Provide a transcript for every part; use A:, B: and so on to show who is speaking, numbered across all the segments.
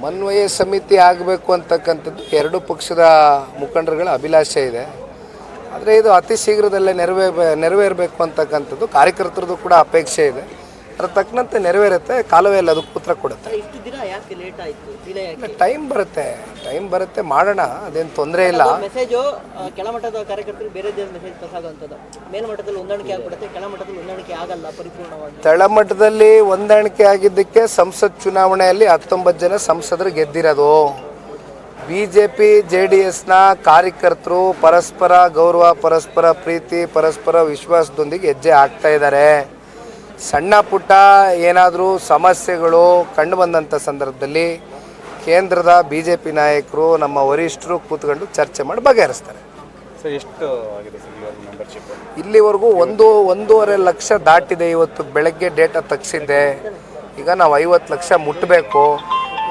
A: ಸಮನ್ವಯ ಸಮಿತಿ ಆಗಬೇಕು ಅಂತಕ್ಕಂಥದ್ದು ಎರಡು ಪಕ್ಷದ ಮುಖಂಡರುಗಳ ಅಭಿಲಾಷೆ ಇದೆ. ಆದರೆ ಇದು ಅತಿ ಶೀಘ್ರದಲ್ಲೇ ನೆರವೇ, ನೆರವೇರಬೇಕು ಅಂತಕ್ಕಂಥದ್ದು ಕಾರ್ಯಕರ್ತರದ್ದು ಕೂಡ ಅಪೇಕ್ಷೆ ಇದೆ. ಅದ್ರ ತಕ್ಕಂತೆ ನೆರವೇರುತ್ತೆ ಕಾಲವೇ ಇಲ್ಲ ಅದಕ್ಕೆ ಉತ್ತರ ಕೊಡುತ್ತೆ. ಟೈಮ್ ಬರುತ್ತೆ ಟೈಮ್ ಬರುತ್ತೆ ಮಾಡೋಣ ಅದೇನು ತೊಂದರೆ ಇಲ್ಲ.
B: ಮೆಸೇಜು ಕೆಳಮಟ್ಟದ ಕಾರ್ಯಕರ್ತರಿಗೆ ಬೇರೆ ದೇವ್ರ ಮೆಸೇಜ್ ಪಾಸ್ ಮೇಲ್ಮಟ್ಟದಲ್ಲಿ ಹೊಂದಾಣಿಕೆ ಆಗ್ಬಿಡುತ್ತೆ ಕೆಳಮಟ್ಟದಲ್ಲಿ ಹೊಂದಾಣಿಕೆ ಆಗಲ್ಲ ಪರಿಪೂರ್ಣವಾಗಿ.
A: ತಳಮಟ್ಟದಲ್ಲಿ ಹೊಂದಾಣಿಕೆ ಆಗಿದ್ದಕ್ಕೆ ಸಂಸತ್ ಚುನಾವಣೆಯಲ್ಲಿ ಹತ್ತೊಂಬತ್ತು ಜನ ಸಂಸದರು ಗೆದ್ದಿರೋದು. B J P J D ಎಸ್ನ ಕಾರ್ಯಕರ್ತರು ಪರಸ್ಪರ ಗೌರವ ಪರಸ್ಪರ ಪ್ರೀತಿ ಪರಸ್ಪರ ವಿಶ್ವಾಸದೊಂದಿಗೆ ಹೆಜ್ಜೆ ಆಗ್ತಾ ಇದ್ದಾರೆ. ಸಣ್ಣ ಪುಟ್ಟ ಏನಾದರೂ ಸಮಸ್ಯೆಗಳು ಕಂಡು ಬಂದಂಥ ಸಂದರ್ಭದಲ್ಲಿ ಕೇಂದ್ರದ ಬಿ ಜೆ ಪಿ ನಾಯಕರು ನಮ್ಮ ವರಿಷ್ಠರು ಕೂತ್ಕೊಂಡು ಚರ್ಚೆ ಮಾಡಿ ಬಗೆಹರಿಸ್ತಾರೆ.
C: ಎಷ್ಟು ಆಗಿದೆ
A: ಇಲ್ಲಿವರೆಗೂ ಒಂದು ಒಂದೂವರೆ ಲಕ್ಷ ದಾಟಿದೆ ಇವತ್ತು ಬೆಳಗ್ಗೆ ಡೇಟಾ ತಗ್ಸಿದ್ದೆ. ಈಗ ನಾವು ಐವತ್ತು ಲಕ್ಷ ಮುಟ್ಟಬೇಕು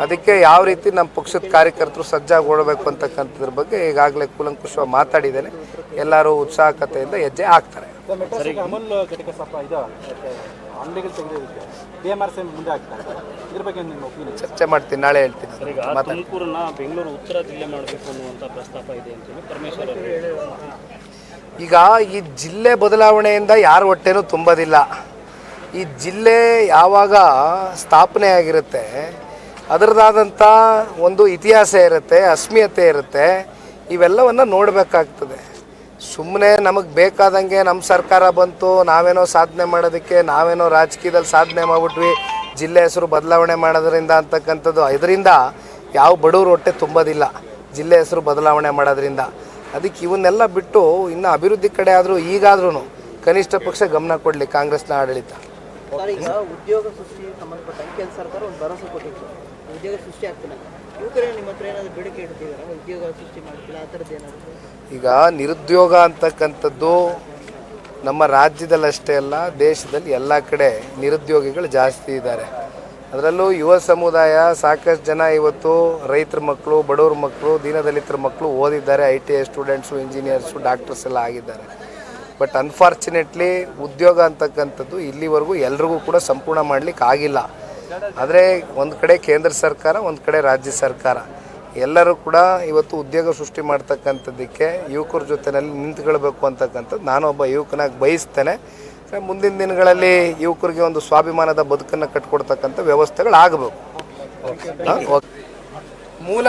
A: ಅದಕ್ಕೆ ಯಾವ ರೀತಿ ನಮ್ಮ ಪಕ್ಷದ ಕಾರ್ಯಕರ್ತರು ಸಜ್ಜಾಗಿ ಓಡಬೇಕು ಅಂತಕ್ಕಂಥದ್ರ ಬಗ್ಗೆ ಈಗಾಗಲೇ ಕೂಲಂಕುಷವಾಗಿ ಮಾತಾಡಿದ್ದೇನೆ. ಎಲ್ಲರೂ ಉತ್ಸಾಹಕತೆಯಿಂದ ಹೆಜ್ಜೆ ಹಾಕ್ತಾರೆ.
C: ಸರ್. ಅಮೂಲ್ ಘಟಕ ಸ್ವಲ್ಪ ಇದು ಅಂಗಡಿಗಳು ತೆಗೆದಿರುತ್ತೆ ಬಿ ಎಂ ಆರ್ ಸಿ ಮುಂದೆ ಆಗ್ತಾರೆ ಇದ್ರ ಬಗ್ಗೆ ನಿಮ್ಮ ಒಪಿನಿಯನ್
A: ಚರ್ಚೆ ಮಾಡ್ತೀನಿ ನಾಳೆ ಹೇಳ್ತೀನಿ.
D: ತುಮಕೂರನ್ನ ಬೆಂಗಳೂರು ಉತ್ತರ ಜಿಲ್ಲೆ ಮಾಡಬೇಕು ಅನ್ನುವಂತ ಪ್ರಸ್ತಾಪ ಇದೆ ಅಂತೇಳಿ ಪರಮೇಶ್ವರ್
A: ಈಗ ಈ ಜಿಲ್ಲೆ ಬದಲಾವಣೆಯಿಂದ ಯಾರ ಹೊಟ್ಟೆನೂ ತುಂಬೋದಿಲ್ಲ. ಈ ಜಿಲ್ಲೆ ಯಾವಾಗ ಸ್ಥಾಪನೆ ಆಗಿರುತ್ತೆ ಅದರದಾದಂಥ ಒಂದು ಇತಿಹಾಸ ಇರುತ್ತೆ ಅಸ್ಮಿಯತೆ ಇರುತ್ತೆ ಇವೆಲ್ಲವನ್ನು ನೋಡಬೇಕಾಗ್ತದೆ. ಸುಮ್ಮನೆ ನಮಗೆ ಬೇಕಾದಂಗೆ ನಮ್ಮ ಸರ್ಕಾರ ಬಂತು, ನಾವೇನೋ ಸಾಧನೆ ಮಾಡೋದಕ್ಕೆ, ನಾವೇನೋ ರಾಜಕೀಯದಲ್ಲಿ ಸಾಧನೆ ಮಾಡಿಬಿಟ್ವಿ, ಜಿಲ್ಲೆ ಹೆಸರು ಬದಲಾವಣೆ ಮಾಡೋದ್ರಿಂದ ಅಂತಕ್ಕಂಥದ್ದು. ಇದರಿಂದ ಯಾವ ಬಡವರು ಹೊಟ್ಟೆ ತುಂಬೋದಿಲ್ಲ. ಜಿಲ್ಲೆ ಹೆಸರು ಬದಲಾವಣೆ ಮಾಡೋದ್ರಿಂದ. ಅದಕ್ಕೆ ಇವನ್ನೆಲ್ಲ ಬಿಟ್ಟು ಇನ್ನು ಅಭಿವೃದ್ಧಿ ಕಡೆ ಆದರೂ ಈಗಾದ್ರೂ ಕನಿಷ್ಠ ಪಕ್ಷ ಗಮನ ಕೊಡಲಿ ಕಾಂಗ್ರೆಸ್ನ ಆಡಳಿತ.
B: ಉದ್ಯೋಗ ಸೃಷ್ಟಿ ಸಂಬಂಧಪಟ್ಟಂಗೆ ಸರ್ಕಾರ ಒಂದು ಭರವಸೆ ಕೊಟ್ಟಿತ್ತು. ಉದ್ಯೋಗ ಸೃಷ್ಟಿ ಆಗ್ತಿಲ್ಲ. ಯುವಕರೇ ನಿಮ್ಮ ಹತ್ರ ಬೇಡಿಕೆ ಉದ್ಯೋಗ ಸೃಷ್ಟಿ ಮಾಡ್ತಿಲ್ಲ, ಆ
A: ಈಗ ನಿರುದ್ಯೋಗ ಅಂತಕ್ಕಂಥದ್ದು ನಮ್ಮ ರಾಜ್ಯದಲ್ಲಷ್ಟೇ ಅಲ್ಲ, ದೇಶದಲ್ಲಿ ಎಲ್ಲ ಕಡೆ ನಿರುದ್ಯೋಗಿಗಳು ಜಾಸ್ತಿ ಇದ್ದಾರೆ. ಅದರಲ್ಲೂ ಯುವ ಸಮುದಾಯ ಸಾಕಷ್ಟು ಜನ ಇವತ್ತು ರೈತರ ಮಕ್ಕಳು, ಬಡವ್ರ ಮಕ್ಕಳು, ದೀನದಲಿತರ ಮಕ್ಕಳು ಓದಿದ್ದಾರೆ, I T I students, engineers, doctors ಎಲ್ಲ ಆಗಿದ್ದಾರೆ. ಬಟ್ ಅನ್ಫಾರ್ಚುನೇಟ್ಲಿ ಉದ್ಯೋಗ ಅಂತಕ್ಕಂಥದ್ದು ಇಲ್ಲಿವರೆಗೂ ಎಲ್ರಿಗೂ ಕೂಡ ಸಂಪೂರ್ಣ ಮಾಡಲಿಕ್ಕೆ ಆಗಿಲ್ಲ ಆದರೆ ಒಂದು ಕಡೆ ಕೇಂದ್ರ ಸರ್ಕಾರ ಒಂದು ಕಡೆ ರಾಜ್ಯ ಸರ್ಕಾರ. ಎಲ್ಲರೂ ಕೂಡ ಇವತ್ತು ಉದ್ಯೋಗ ಸೃಷ್ಟಿ ಮಾಡ್ತಕ್ಕಂಥದ್ದಕ್ಕೆ ಯುವಕರ ಜೊತೆಯಲ್ಲಿ ನಿಂತ್ಕೊಳ್ಬೇಕು ಅಂತಕ್ಕಂಥದ್ದು ನಾನೊಬ್ಬ ಯುವಕನಾಗಿ ಬಯಸ್ತೇನೆ. ಮುಂದಿನ ದಿನಗಳಲ್ಲಿ ಯುವಕರಿಗೆ ಒಂದು ಸ್ವಾಭಿಮಾನದ ಬದುಕನ್ನು ಕಟ್ಕೊಡ್ತಕ್ಕಂಥ ವ್ಯವಸ್ಥೆಗಳು ಆಗಬೇಕು ಮೂಲ